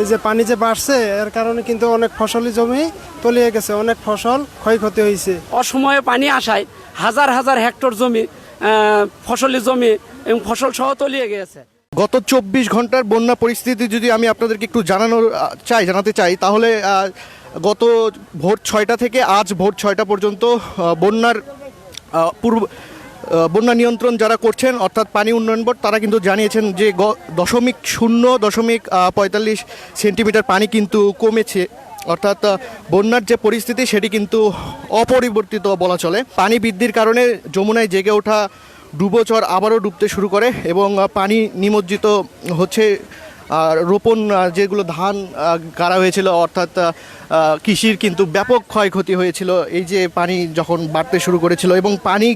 এই যে পানি যে বাড়ছে এর কারণে কিন্তু অনেক ফসলি জমি তলিয়ে গেছে অনেক ফসল ক্ষয়ক্ষতি হয়েছে। অসময়ে পানি আসায় হাজার হাজার হেক্টর জমি ফসলি জমি এবং ফসল সহ তলিয়ে গেছে। গত চব্বিশ ঘণ্টার বন্যা পরিস্থিতি যদি আমি আপনাদেরকে একটু জানানোর আহ, চাই জানাতে চাই তাহলে গত ভোর ছয়টা থেকে আজ ভোর ছয়টা পর্যন্ত বন্যার পূর্ব বন্যা নিয়ন্ত্রণ যারা করছেন, অর্থাৎ পানি উন্নয়ন বোর্ড, তারা কিন্তু জানিয়েছেন যে দশমিক শূন্য দশমিক পঁয়তাল্লিশ সেন্টিমিটার পানি কিন্তু কমেছে। অর্থাৎ বন্যার যে পরিস্থিতি, সেটি কিন্তু অপরিবর্তিত বলা চলে। পানি বৃদ্ধির কারণে যমুনায় জেগে ওঠা ডুবোচর আবারও ডুবতে শুরু করে এবং পানি নিমজ্জিত হচ্ছে। রোপণ যেগুলো ধান গাড়া হয়েছিল, অর্থাৎ কৃষির কিন্তু ব্যাপক ক্ষয়ক্ষতি হয়েছিল। এই যে পানি যখন বাড়তে শুরু করেছিল এবং পানি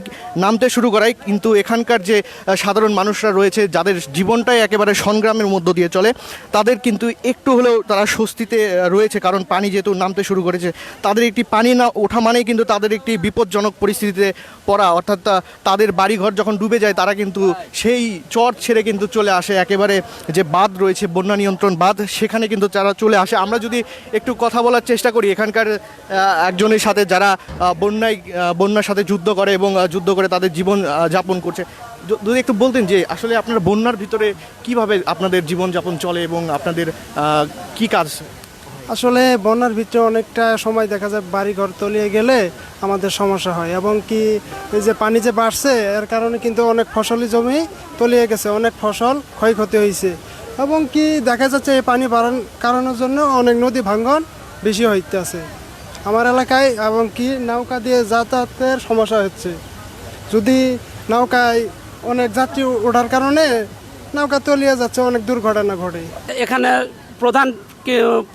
নামতে শুরু করায়, কিন্তু এখানকার যে সাধারণ মানুষরা রয়েছে, যাদের জীবনটাই একেবারে সংগ্রামের মধ্য দিয়ে চলে, তাদের কিন্তু একটু হলেও তারা স্বস্তিতে রয়েছে। কারণ পানি যেহেতু নামতে শুরু করেছে, তাদের একটি পানি না ওঠা মানেই কিন্তু তাদের একটি বিপজ্জনক পরিস্থিতিতে পড়া। অর্থাৎ তাদের বাড়িঘর যখন ডুবে যায়, তারা কিন্তু সেই চর ছেড়ে কিন্তু চলে আসে। একেবারে যে বাঁধ রয়েছে, বন্যা নিয়ন্ত্রণ বাঁধ, সেখানে কিন্তু তারা চলে আসে। আমরা যদি একটু কথা বলার চেষ্টা করি এখানকার একজনের সাথে যারা বন্যায় বন্যার সাথে যুদ্ধ করে এবং যুদ্ধ করে তাদের জীবন যাপন করছে। যদি একটু বলতেন যে আসলে আপনার বন্যার ভিতরে কীভাবে আপনাদের জীবন যাপন চলে এবং আপনাদের কি কাজ? আসলে বন্যার ভিতরে অনেকটা সময় দেখা যায় বাড়ি ঘর তলিয়ে গেলে আমাদের সমস্যা হয় এবং কি এই যে পানি যে বাড়ছে, এর কারণে কিন্তু অনেক ফসলি জমি তলিয়ে গেছে, অনেক ফসল ক্ষয়ক্ষতি হয়েছে। এবং কি দেখা যাচ্ছে এই পানি বাড়ার কারণের জন্য অনেক নদী ভাঙ্গন বেশি হইতে আছে আমার এলাকায় এবং কি নৌকা দিয়ে যাতায়াতের সমস্যা হচ্ছে। যদি নৌকায় অনেক যাত্রী ওঠার কারণে নৌকা তলিয়ে যাচ্ছে, অনেক দুর্ঘটনা ঘটে। এখানে প্রধান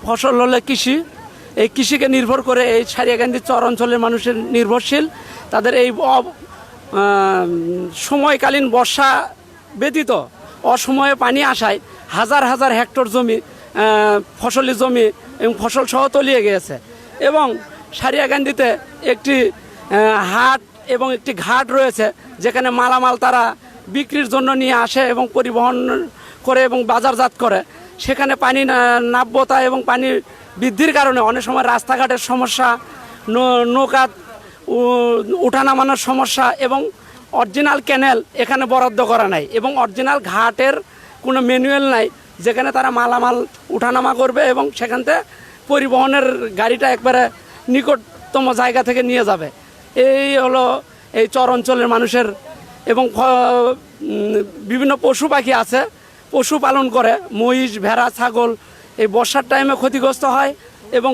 ফসল হলে কৃষি। এই কৃষিকে নির্ভর করে এই সারিয়াকান্দি চর অঞ্চলের মানুষের নির্ভরশীল। তাদের এই সময়কালীন বর্ষা ব্যতীত অসময়ে পানি আসায় হাজার হাজার হেক্টর জমি ফসলি জমি এবং ফসল সহ তলিয়ে গিয়েছে। এবং সারিয়াকান্দিতে একটি হাট এবং একটি ঘাট রয়েছে, যেখানে মালামাল তারা বিক্রির জন্য নিয়ে আসে এবং পরিবহন করে এবং বাজারজাত করে। সেখানে পানি নাব্যতা এবং পানি বৃদ্ধির কারণে অনেক সময় রাস্তাঘাটের সমস্যা নৌকা উ- ওঠা নামানোর সমস্যা এবং অরিজিনাল ক্যানেল এখানে বরাদ্দ করা নাই এবং অরিজিনাল ঘাটের কোনো ম্যানুয়াল নাই। যেখানে তারা মালামাল উঠানামা করবে এবং সেখান থেকে পরিবহনের গাড়িটা একবারে নিকটতম জায়গা থেকে নিয়ে যাবে। এই হলো এই চর অঞ্চলের মানুষের এবং বিভিন্ন পশু পাখি আছে, পশু পালন করে, মহিষ, ভেড়া, ছাগল, এই বর্ষার টাইমে ক্ষতিগ্রস্ত হয় এবং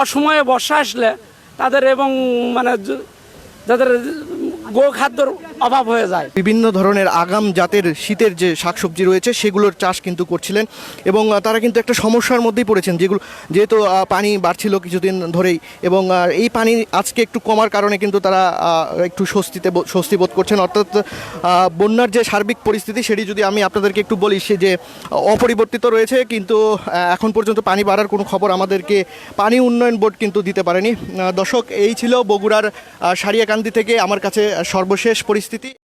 অসময়ে বর্ষা আসলে তাদের এবং মানে যাদের গো খাদ্যর অভাব হয়ে যায়। বিভিন্ন ধরনের আগাম জাতের শীতের যে শাকসবজি রয়েছে, সেগুলোর চাষ কিন্তু করছিলেন এবং তারা কিন্তু একটা সমস্যার মধ্যেই পড়েছেন। যেগুলো, যেহেতু পানি বাড়ছিল কিছুদিন ধরেই এবং এই পানি আজকে একটু কমার কারণে কিন্তু তারা একটু স্বস্তিতে স্বস্তি বোধ করছেন। অর্থাৎ বন্যার যে সার্বিক পরিস্থিতি, সেটি যদি আমি আপনাদেরকে একটু বলি, সে যে অপরিবর্তিত রয়েছে, কিন্তু এখন পর্যন্ত পানি বাড়ার কোনো খবর আমাদেরকে পানি উন্নয়ন বোর্ড কিন্তু দিতে পারেনি। দর্শক, এই ছিল বগুড়ার সারিয়াকান্দি থেকে আমার কাছে সর্বশেষ পরিস্থিতি